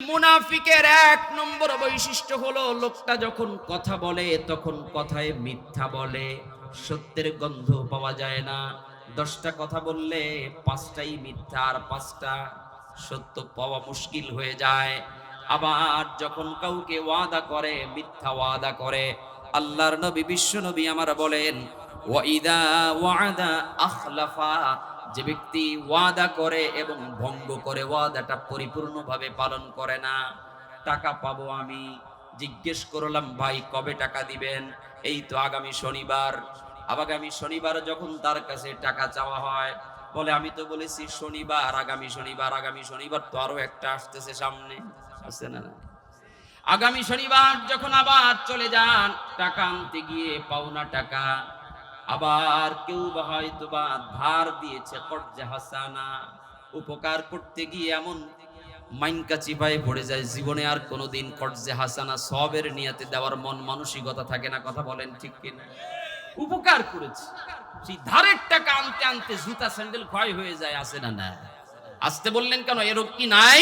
মুনাফিকের এক নম্বর বৈশিষ্ট্য হলো, লোকটা যখন কথা বলে, তখন কথায় মিথ্যা বলে। সত্যের গন্ধ পাওয়া যায় না। দশটা কথা বললে পাঁচটাই মিথ্যা আর পাঁচটা সত্য পাওয়া মুশকিল হয়ে যায়। আবার যখন কাউকে ওয়াদা করে, মিথ্যা ওয়াদা করে, আল্লাহর নবী, বিশ্ব নবী আমার বলেন ওয়াইদা ওয়াদা আখলাফা যে ব্যক্তি ওয়াদা করে এবং ভঙ্গ করে ওয়াদাটা পরিপূর্ণভাবে পালন করে না, টাকা পাবো আমি। জিজ্ঞেস করলাম, ভাই, কবে টাকা দিবেন? এই তো আগামী শনিবার। আগামী শনিবার যখন তার কাছে টাকা চাওয়া হয়, বলে, আমি তো বলেছি শনিবার, আগামী শনিবার আগামী শনিবার তো আরও একটা আসতেছে সামনে। না না? আগামী শনিবার যখন আবার চলে যান, টাকা আনতে গিয়ে পাওনা টাকা আবার কেউ বা হয়তো বা ধার দিয়েছে কর্জে হাসানা। উপকার করতে গিয়ে এমন মাইনকা চিপায় পড়ে যায় জীবনে আর কোনোদিন কর্জে হাসানা সবের নিয়াতে দেওয়ার মন মানসিকতা থাকে না কথা বলেন ঠিক কিনা? উপকার করেছে। সেই ধারের টাকা আনতে আনতে জুতা স্যান্ডেল ক্ষয় হয়ে যায় আসে না না। আসতে বললেন কেন? এরকম কি নাই?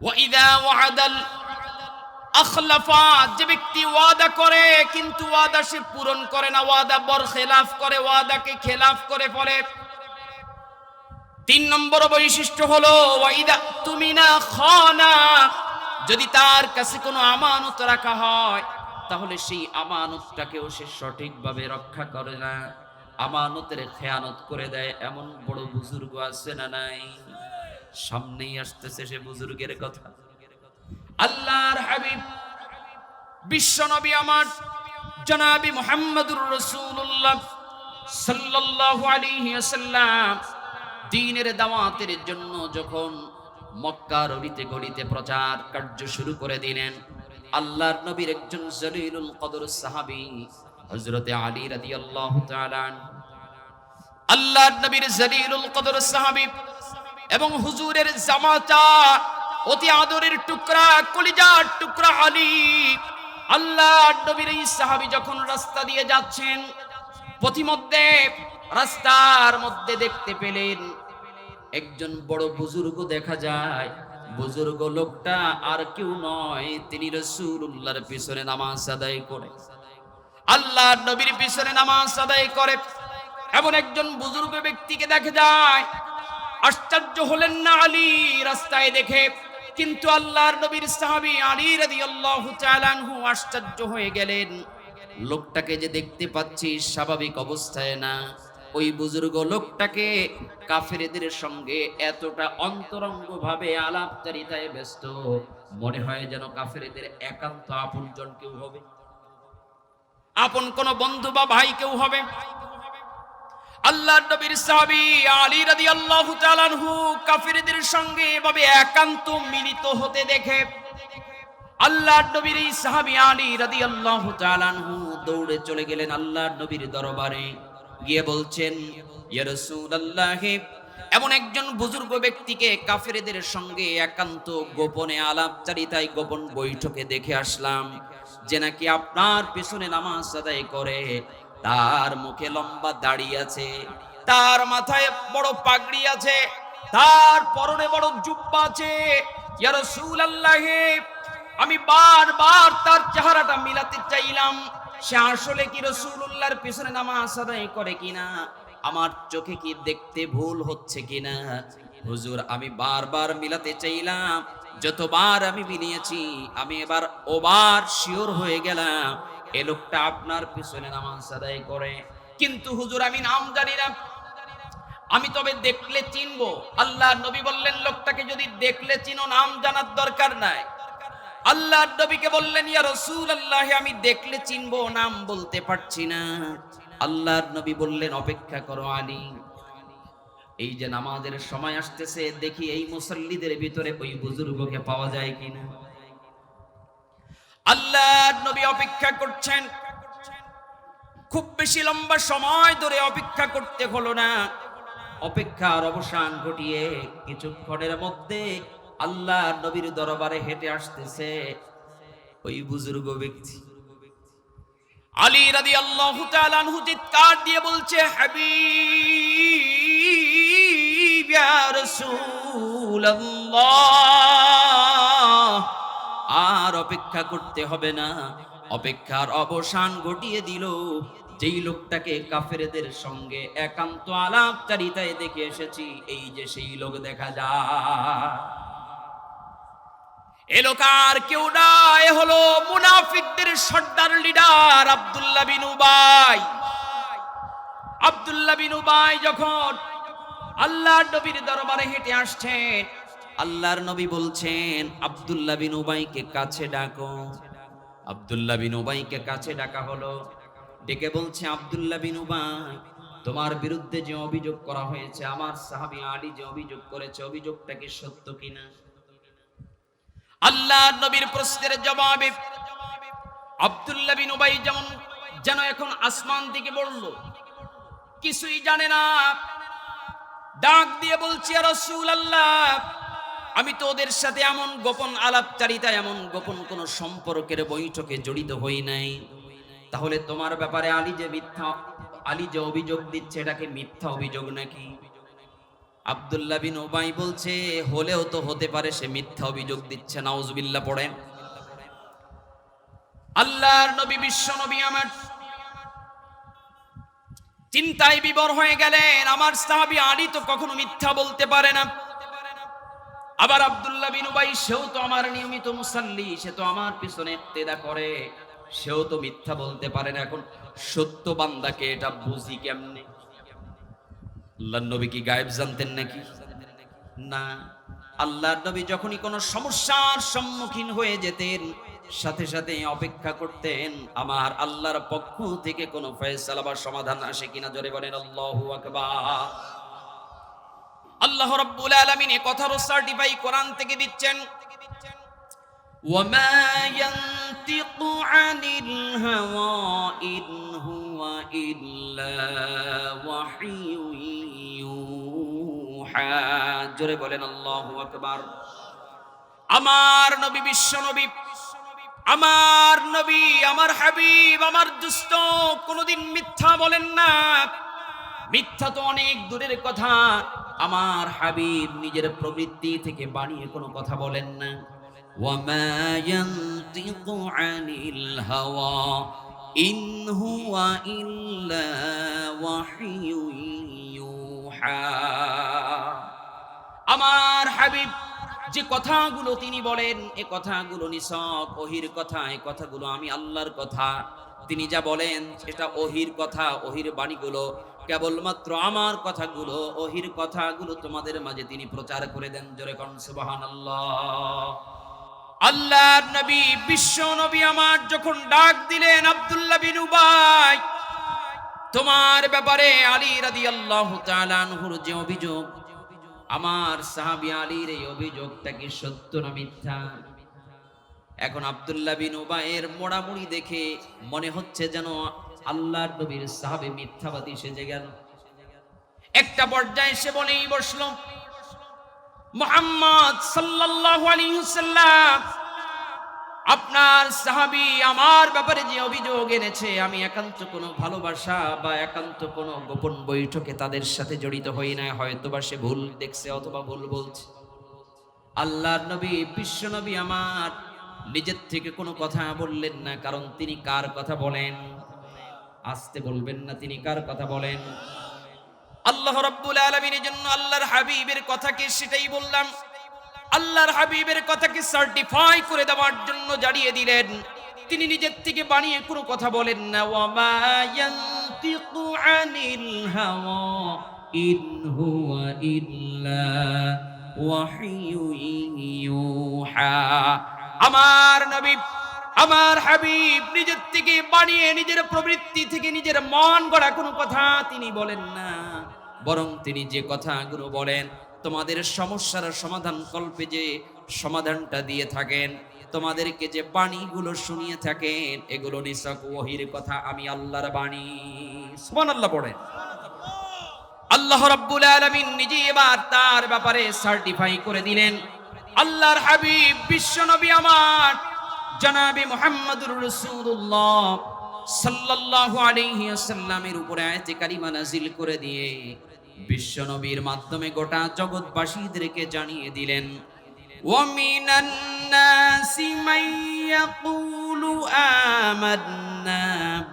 ওয়াইদা ওয়াদাল আখলাফা, যে ব্যক্তি ওয়াদা করে, কিন্তু ওয়াদা সে পূরণ করে না। ওয়াদা বর খেলাফ করে, ওয়াদাকে খেলাফ করে ফলে। তিন নম্বর বৈশিষ্ট্য হলো, ওয়াইদা তুমি না খানা। যদি তার কাছে কোনো আমানত রাখা হয়, তাহলে সেই আমানতটাকেও সে সঠিকভাবে রক্ষা করে না। আমানতের খেয়ানত করে দেয়, এমন বড় বুজুর্গ আছে না নাই? সামনেই আসতেছে সে বুজুর্গের কথা। আল্লাহর হাবিব, বিশ্ব নবী আমার, জনাবি মুহাম্মদুর রাসূলুল্লাহ সাল্লাল্লাহু আলাইহি ওয়াসাল্লাম দাওয়াতের জন্য যখন মক্কার অলিতে গলিতে প্রচার কার্য শুরু করে দিলেন, আল্লাহর নবীর একজন জলিলুল কদর সাহাবী, হযরতে আলী তাআলা আনহু। আল্লাহর নবীর জলিলুল কদর সাহাবী এবং হুজুরের জামাতা অতি আদরের টুকরা, কলিজার টুকরা আলী। আল্লাহ নবীর এই সাহাবী যখন রাস্তা দিয়ে যাচ্ছেন, পথিমধ্যে রাস্তার মধ্যে দেখতে পেলেন একজন বড় বুজুর্গ দেখা যায়। বুজুর্গ লোকটা আর কেউ নয়, তিনি রসুল্লাহর পিছনে নামাজ আদায় করে। আল্লাহ নবীর পিছনে নামাজ আদায় করে। এমন একজন বুজুর্গ ব্যক্তিকে দেখা যায়। আশ্চর্য হলেন না আলী, রাস্তায় দেখে কিন্তু আল্লাহর নবীর সাহাবী আলী রাদিয়াল্লাহু তাআলা আনহু আশ্চর্য হয়ে গেলেন। লোকটাকে যে দেখতে পাচ্ছি স্বাভাবিক অবস্থায় না, ওই বুজুর্গ লোকটাকে কাফেরদের সঙ্গে এতটা অন্তরঙ্গভাবে আলাপচারিতায় ব্যস্ত, মনে হয় যেন কাফেরদের একান্ত আপনজন কেউ হবে। আপন কোন বন্ধু বা ভাই কেউ হবে। আল্লাহ নবীর সাহাবী আলী রাদিয়াল্লাহু তাআলা আনহু কাফিরদের সঙ্গে এভাবে একান্ত মিলিত হতে দেখে। আল্লাহ নবীর এই সাহাবী আলী রাদিয়াল্লাহু তাআলা আনহু দৌড়ে চলে গেলেন আল্লাহ নবীর দরবারে। গিয়ে বলছেন, ইয়া রাসূলুল্লাহ, এমন একজন বুজুর্গ ব্যক্তিকে কাফেরদের সঙ্গে একান্ত গোপনে আলাপচারিতায় গোপন বৈঠকে দেখে আসলাম, যে নাকি আপনার পেছনে নামাজ আদায় করে। তার মুখে লম্বা দাড়ি আছে, তার মাথায় বড় পাগড়ি আছে, তার পরনে বড় জুব্বা আছে। ইয়া রাসূলুল্লাহ, আমি বারবার তার চেহারাটা মিলাতে চাইলাম, সে আসলে কি রাসূলুল্লাহর পিছনে নামাজ আদায় করে কিনা? আমার চোখে কি দেখতে ভুল হচ্ছে কিনা? হুজুর, আমি বারবার মিলাতে চাইলাম, যতবার আমি মিলিয়েছি, আমি এবার ওবার শিওর হয়ে গেলাম এ লোকটা আপনার পিছনে নামাজ আদায় করে। কিন্তু হুজুর, আমি নাম জানি না। আমি তবে দেখলে চিনবো। আল্লাহ নবী বললেন, লোকটাকে যদি দেখলে চিনো, নাম জানার দরকার নাই। আল্লাহ নবীকে বললেন, ইয়া রসুল আল্লাহ আমি দেখলে চিনবো, নাম বলতে পারছি না। আল্লাহর নবী বললেন, অপেক্ষা করো আলী। এই যে নামাজের সময় আসতেছে, দেখি এই মুসল্লিদের ভিতরে ওই বুজুর্গকে পাওয়া যায় কিনা? আল্লাহ নবী অপেক্ষা করছেন। খুব বেশি লম্বা সময় ধরে অপেক্ষা করতে হলো না। অপেক্ষার অবসান ঘটিয়ে কিছুক্ষণের মধ্যে আল্লাহ নবীর দরবারে হেঁটে আসতেছে ওই বুজুর্গ ব্যক্তি। আলী রাদি আল্লাহ আনহু চিৎকার দিয়ে বলছে রাসূলুল্লাহ। আল্লাহ আর অপেক্ষা করতে হবে না। অপেক্ষার অবসান ঘটিয়ে দিল। যেই লোকটাকে কাফেরদের সঙ্গে একান্ত আলাপচারিতায় দেখে এসেছি, এই যে সেই লোক দেখা যায়। এ আর কেউ না এ হলো মুনাফিকদের সর্দার leader Abdullah bin Ubay. Abdullah bin Ubay যখন আল্লাহর নবীর দরবারে হেঁটে আসছেন আল্লাহর নবী বলছেন, আব্দুল্লাহ বিন উবাইকে কাছে ডাকো। আব্দুল্লাহ বিন উবাইকে কাছে ডাকা হলো। ডেকে বলছে, আব্দুল্লাহ বিন উবাই, তোমার বিরুদ্ধে যে অভিযোগ করা হয়েছে, আমার সাহাবী আলী যে অভিযোগ করেছে, অভিযোগটা কি সত্য কিনা? আল্লাহ নবীর প্রশ্নের জবাবে আব্দুল্লাহ বিন উবাই যেমন, যেন এখন আসমান দিকে বলল। কিছুই জানে না। ডাক দিয়ে বলছি রসুল আল্লাহ আমি তো ওদের সাথে এমন গোপন আলাপচারিতা, এমন গোপন কোন সম্পর্কের বৈঠকে জড়িত হই নাই। তাহলে তোমার ব্যাপারে আলী যে মিথ্যা, আলী যে অভিযোগ দিচ্ছে এটাকে মিথ্যা অভিযোগ নাকি? আব্দুল্লাহ বিন ওবাই বলছে, হলেও তো হতে পারে সে মিথ্যা অভিযোগ দিচ্ছে, নাউজুবিল্লাহ পড়েন। আল্লাহর নবী, বিশ্ব নবী আমার। চিন্তায় বিবর হয়ে গেলেন, আমার সাহাবী আলী তো কখনো মিথ্যা বলতে পারে না। আবার আব্দুল্লাহ বিন সেও তো আমার নিয়মিত মুসাল্লি, সে তো আমার পিছনে তেদা করে। সেও তো মিথ্যা বলতে পারে না এখন। সত্য বান্দাকে এটা বুঝি কেমনে? আল্লাহ নবী কি গায়েব জানতেন নাকি? না। আল্লাহর নবী যখনই কোনো সমস্যার সম্মুখীন হয়ে যেতেন, সাথে সাথে অপেক্ষা করতেন, আমার আল্লাহর পক্ষ থেকে কোনো ফয়সালা বা সমাধান আসে কিনা জোরে বলেন, আল্লাহু আল্লাহ রাব্বুল আলামিন এ কথারও সার্টিফাই কোরআন থেকে দিচ্ছেন وما ينطق عن الهوى إن هو إلا وحي يوحى জোরে বলেন আল্লাহু আকবার আমার নবী বিশ্ব নবী আমার নবী আমার হাবিব আমার দুষ্ট কোনোদিন মিথ্যা বলেন না মিথ্যা তো অনেক দূরের কথা আমার হাবিব নিজের প্রবৃত্তি থেকে বানিয়ে কোনো কথা বলেন না وما ينطق عن الهوى إن هو إلا وحي يوحى আমার হাবিব যে কথাগুলো তিনি বলেন এ কথাগুলো নিছক ওহির কথা এ কথাগুলো আমি আল্লাহর কথা তিনি যা বলেন এটা ওহির কথা ওহির বাণীগুলো কেবলমাত্র আমার কথাগুলো, ওহির কথাগুলো তোমাদের মাঝে তিনি প্রচার করে দেন। জোরে কন, সুবহানাল্লাহ। আল্লাহর নবী, বিশ্ব নবী আমার যখন ডাক দিলেন আব্দুল্লাহ বিন উবাই, তোমার ব্যাপারে আলী রাদিয়াল্লাহু তাআলা আনহুর যে অভিযোগ, আমার সাহাবী আলীর এই অভিযোগটা কি সত্য না মিথ্যা? এখন আব্দুল্লাহ বিন উবাইয়ের মোড়ামুড়ি দেখে মনে হচ্ছে যেন আল্লাহর নবীর সাহাবী মিথ্যাবাদী সেজে গেল। একটা পর্যায়ে সে বলেই বসল, মোহাম্মদ সাল্লাল্লাহু আলাইহি ওয়াসাল্লাম, আপনার সাহাবী আমার ব্যাপারে যে অভিযোগ এনেছে, আমি একান্ত কোনো ভালোবাসা বা একান্ত কোনো গোপন বৈঠকে তাদের সাথে জড়িত হই না হয়তো বা সে ভুল দেখছে অথবা ভুল বলছে। আল্লাহর নবী, বিশ্ব নবী আমার নিজের থেকে কোনো কথা বললেন না, কারণ তিনি কার কথা বলেন? আসতে বলবেন না তিনি, কার কথা বলেন? আল্লাহ রাব্বুল আলামিনের জন্য আল্লাহর হাবিবের কথাকে সেটাই বললাম। আল্লাহর হাবিবের কথাকে সার্টিফাই করে দেওয়ার জন্য জানিয়ে দিলেন। তিনি নিজের থেকে বানিয়ে কোনো কথা বলেন না। ওয়ামা ইয়ান্তিকু আনিল হাওয়া ইন হুয়া ইল্লা ওয়াহিয়ু আমার নবী আমার হাবিব নিজের থেকে বানিয়ে নিজের প্রবৃত্তি থেকে নিজের মন গড়া কোনো কথা তিনি বলেন না। বরং তিনি যে কথাগুলো বলেন, তোমাদের সমস্যার সমাধান কল্পে যে সমাধানটা দিয়ে থাকেন, তোমাদেরকে যে বাণীগুলো শুনিয়ে থাকেন, এগুলো নিছক ওহির কথা আমি আল্লাহর বাণী। সুবহানাল্লাহ পড়েন। আল্লাহ রাব্বুল আলামিন নিজে এবার তার ব্যাপারে সার্টিফাই করে দিলেন। আল্লাহর হাবিব বিশ্ব নবী আমার জনাবে মোহাম্মদুর রসুল্লাহ সাল্লাল্লাহু আলাইহি ওয়াসাল্লামের উপরে আয়াতে কারিমা নাজিল করে দিয়ে বিশ্ব নবীর মাধ্যমে গোটা জগৎবাসীদেরকে জানিয়ে দিলেন ওয়ামিনান নাসি মান ইয়াকুলু আমান্না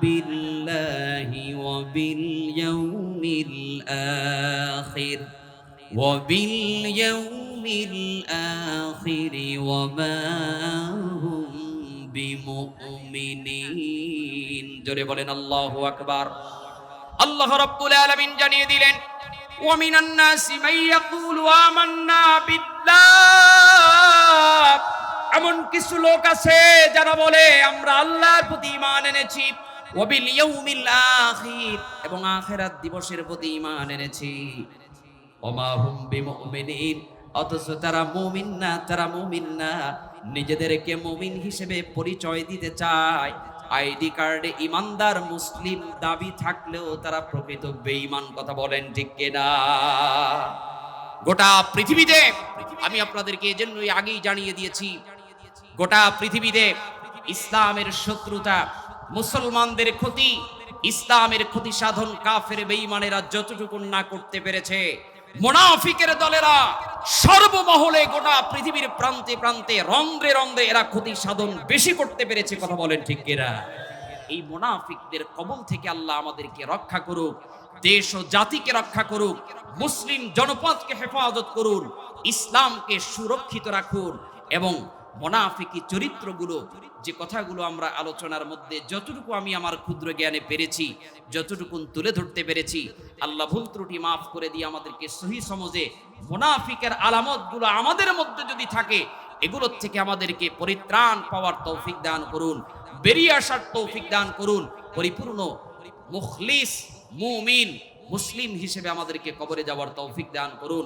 বিল্লাহি ওয়া বিল ইয়াউমিল আখির, ওয়া বিমুমিনিন জোরে বলেন, আল্লাহু আকবার। আল্লাহ রাব্বুল আলামিন জানিয়ে দিলেন, ওয়া মিনান নাসি মান ইয়াকুলু আমান্না বিল্লাহ। এমন কিছু লোক আছে যারা বলে, আমরা আল্লাহর প্রতি ঈমান এনেছি। ওয়াবিল ইয়াউমিল আখির। এবং আখিরাত দিবসের প্রতি ঈমান এনেছি। ওমা হুম বিমুমিনিন। অথচ তারা মুমিন না, তারা মুমিন না। নিজেদেরকে মুমিন হিসেবে পরিচয় দিতে চায়। আইডি কার্ডে ইমানদার মুসলিম দাবি থাকলেও তারা প্রকৃত বেঈমান কথা বলেন ঠিক কিনা? গোটা পৃথিবীতে, আমি আপনাদেরকে এজন্যই আগেই জানিয়ে দিয়েছি, গোটা পৃথিবীতে ইসলামের শত্রুতা, মুসলমানদের ক্ষতি, ইসলামের ক্ষতি সাধন কাফের বেঈমানেরা যতটুকু না করতে পেরেছে, মোনাফিকের দলেরা সর্বমহলে গোটা পৃথিবীর প্রান্তে প্রান্তে, রন্ধ্রে রন্ধ্রে এরা ক্ষতি সাধন বেশি করতে পেরেছে, কথা বলেন ঠিক এরা এই মোনাফিকদের কবল থেকে আল্লাহ আমাদেরকে রক্ষা করুক, দেশ ও জাতিকে রক্ষা করুক, মুসলিম জনপদকে হেফাজত করুন, ইসলামকে সুরক্ষিত রাখুন এবং মোনাফিকি চরিত্রগুলো যে কথাগুলো আমরা আলোচনার মধ্যে যতটুকু আমি আমার ক্ষুদ্র জ্ঞানে পেরেছি, যতটুকু তুলে ধরতে পেরেছি, আল্লাহ ভুল ত্রুটি মাফ করে দিয়ে আমাদেরকে সহি সমাজে মোনাফিকের আলামতগুলো আমাদের মধ্যে যদি থাকে, এগুলোর থেকে আমাদেরকে পরিত্রাণ পাওয়ার তৌফিক দান করুন, বেরিয়ে আসার তৌফিক দান করুন, পরিপূর্ণ মুখলিস মুমিন মুসলিম হিসেবে আমাদেরকে কবরে যাওয়ার তৌফিক দান করুন।